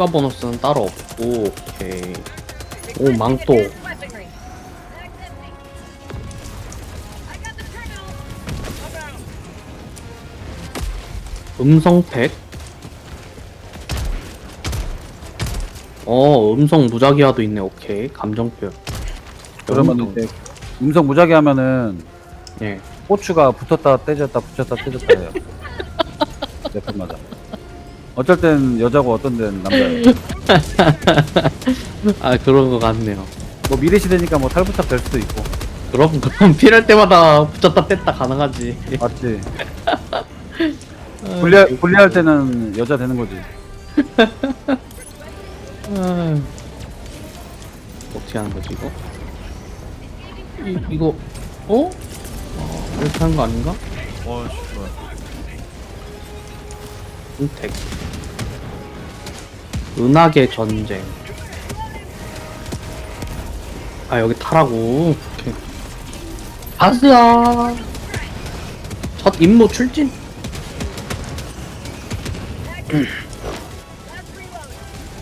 추가 보너스는 따로 없고 오케이 오 망토. 음성팩? 어 음성 무작위화도 있네. 오케이. 감정표 그러면 음성. 이제 음성 무작위 하면은 예. 고추가 붙었다 떼졌다 붙였다 떼졌다 해요. 몇 분마다. 어쩔 땐 여자고 어떤 땐 남자예요. 아 그런 거 같네요 뭐 미래 시대니까 뭐 탈부착 될 수도 있고. 그럼 그럼 필요할 때마다 붙였다 뺐다 가능하지 맞지. 분리 분리할 때는 여자 되는 거지. 아유. 어떻게 하는 거지 이거? 이, 이거 어? 어 이렇게 하는 거 아닌가? 어, 씨발. 선택 은하계 전쟁. 아 여기 타라고. 오케이. 가스야 첫 임무 출진?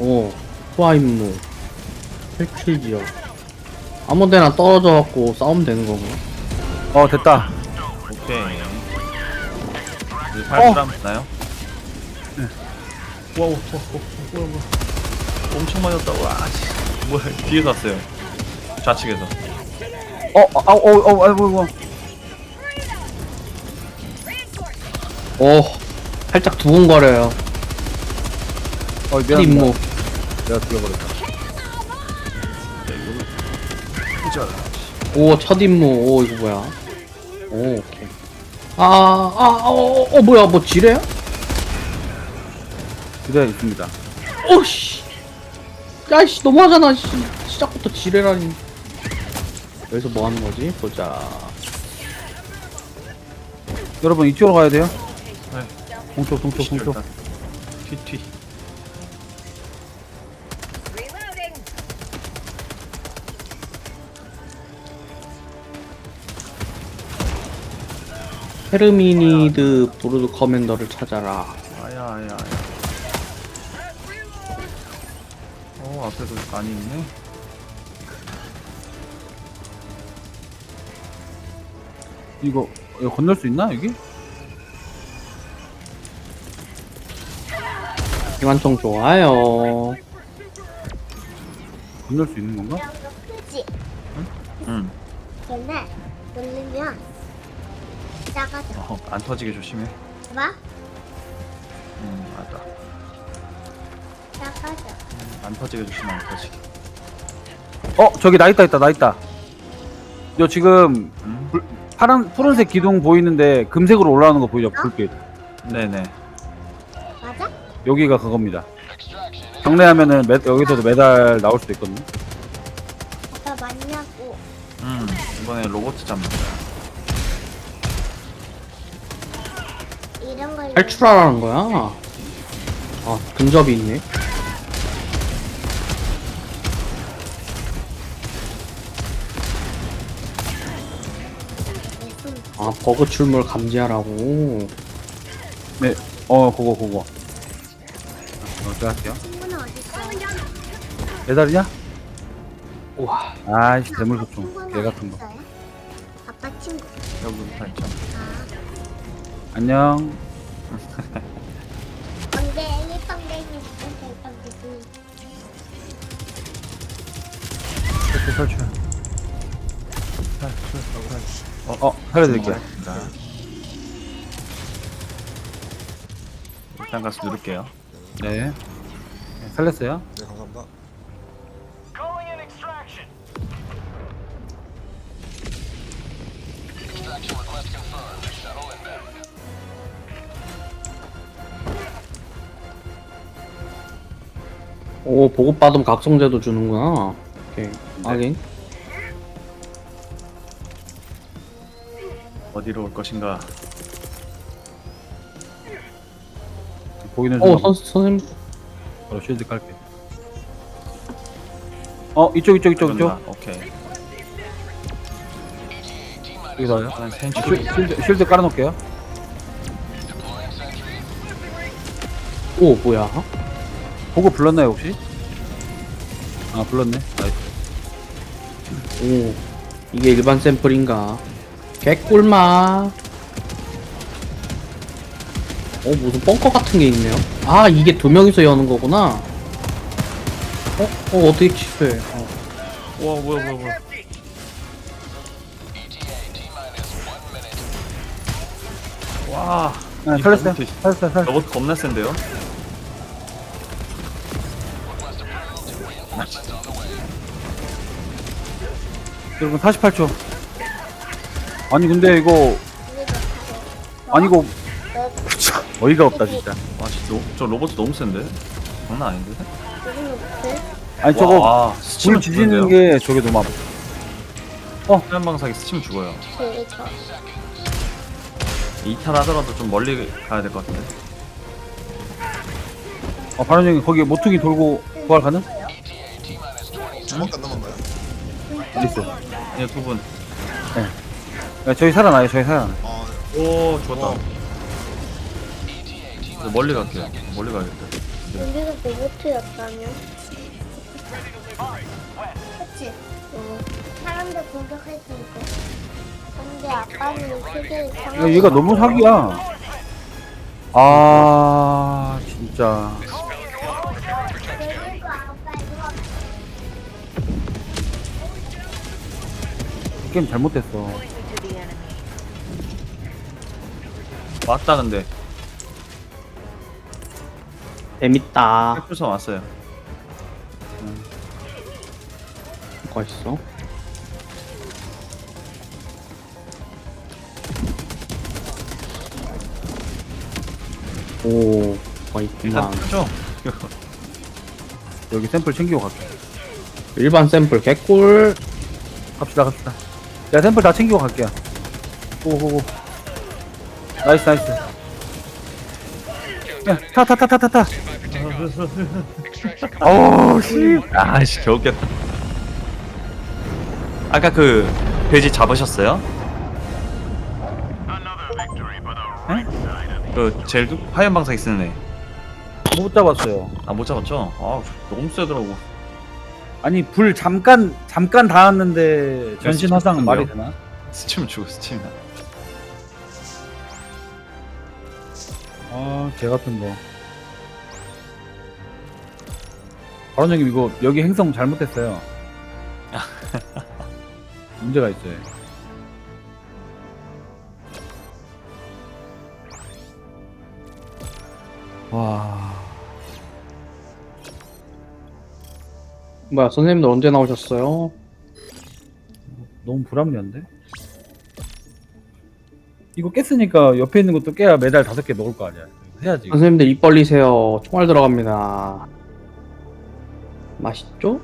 오 후아 임무. 탈출 지역. 아무데나 떨어져 갖고 싸우면 되는 건가? 어 됐다. 오케이. 이제 발사람 있나요? 네. 와우, 와, 와, 와, 와. 엄청 맞았다. 와, 씨. 뭐야, 뒤에서 왔어요. 좌측에서. 어 아 어 어 아이고 오 살짝 두근거려요 어첫 미안. 임무 내가. 그죠? 오, 첫 임무. 오, 이거 뭐야? 오, 오케이. 아, 아, 어, 어, 어 뭐야? 뭐 지뢰야? 그대 있습니다. 오, 씨. 야, 씨, 너무하잖아, 씨. 시작부터 지뢰라니. 여기서 뭐 하는 거지? 보자. 여러분 이쪽으로 가야 돼요. 네. 동쪽 동쪽 동쪽. 일단. 튀, 튀. 헤르미니드 브루드 커맨더를 찾아라. 아야, 아야, 아야. 어, 앞에도 많이 있네. 이거 이거 건널 수 있나 여기? 기관총 좋아요. 건널 수 있는 건가? 크지? 응. 걔네 누르면 작아져. 어, 안 터지게 조심해. 봐? 응, 맞다. 작아져. 안 터지게 조심해, 안 터지게. 어 저기 나 있다 있다 나 있다. 요 지금 음? 불- 파란 푸른색 기둥 보이는데 금색으로 올라오는 거 보이죠 불빛. 네네. 맞아? 여기가 그겁니다. 경례하면은 매, 여기서도 매달 나올 수도 있거든요. 아빠 맞냐고. 음, 이번에 로봇 잡는 거야. 이런 걸 탈출하라는 거야. 아, 근접이 있네. 아, 버그 출몰 감지하라고. 네, 어 그거 그거. 어, 제가 할게요. 친구는? 매달이냐? 우와. 아이씨 대물 소총 친구는 개 같은 거. 아빠 친구. 여기부터 있잖아. 아, 안녕. 번데기 번데기 번데기. 탈출 탈출. 어, 어 살려드릴게요. 자. 일단 가서 누를게요. 네. 네, 살렸어요. 네 감사합니다. 오, 보급받으면 각성제도 주는구나. 오케이. 확인. 어디로 올 것인가? 보이는 오, 순간 선, 선생님. 바로 쉴드 깔게. 어 이쪽 이쪽 이쪽 이쪽. 여기다. 오케이. 여기서요. 하는 쉴- 센츄리. 쉴드 쉴드 깔아놓을게요. 오, 뭐야? 보고 불렀나요 혹시? 아 불렀네 나이스 오 이게 일반 샘플인가 개꿀맛 어 무슨 벙커 같은 게 있네요 아 이게 두 명이서 여는 거구나 어? 어 어떻게 취소해 어. 와 뭐야 뭐야 뭐야. 와 아, 이 살렸어요 로봇이- 살렸어요 살렸어요 로봇 겁나 센데요? 여러분 48초 아니 근데 이거. 아니 이거 어이가 없다 진짜 와 진짜 로- 저 로봇 너무 센데? 장난 아닌데? 아니 저거 와, 불 스치면 지지는 죽는데요? 게 저게 너무 아파 해안방사기 스치면 죽어요 그러니까. 이탈 하더라도 좀 멀리 가야 될 것 같은데 어 바로 형이 거기 모퉁이 돌고 부활 가능? 조만간 남았나요? 어디 있어요? 아니요 두분 네, 저희 살아나요 저희 살아나요 아, 오 죽었다 와. 이제 멀리 갈게요 멀리 가야겠다 우리가 로봇이었다면? 그치? 응. 사람들 공격할 수 있고. 근데 아빠는 세계를 야, 얘가 너무 사기야 아 진짜 이 게임 잘못됐어 왔다 근데. 재밌다. 핵불선 왔어요. 뭐가 있어? 오 뭐가 일단 있구만 크죠? 여기 샘플 챙기고 갈게. 일반 샘플 개꿀. 갑시다 갑시다. 야 샘플 다 챙기고 갈게요. 고고고 나이스 나이스 야타 타 타 타 타타 어우 씨 아씨 겨우겠다 아까 그 돼지 잡으셨어요? 그 제일 두- 화염 방사기 쓰는 애. 못 잡았어요 아 못 잡았죠? 아 너무 세더라고. 아니 불 잠깐 잠깐 닿았는데 전신 화상 은 말이 되나? 스치면 죽어 스치면. 아 개 같은 거 바론형님 이거 여기 행성 잘못했어요 문제가 있어요 와 뭐야 선생님들 언제 나오셨어요? 너무 불합리한데? 이거 깼으니까 옆에 있는 것도 깨야 메달 다섯 개 먹을 거 아니야. 해야지. 선생님들 입 벌리세요. 총알 들어갑니다. 맛있죠?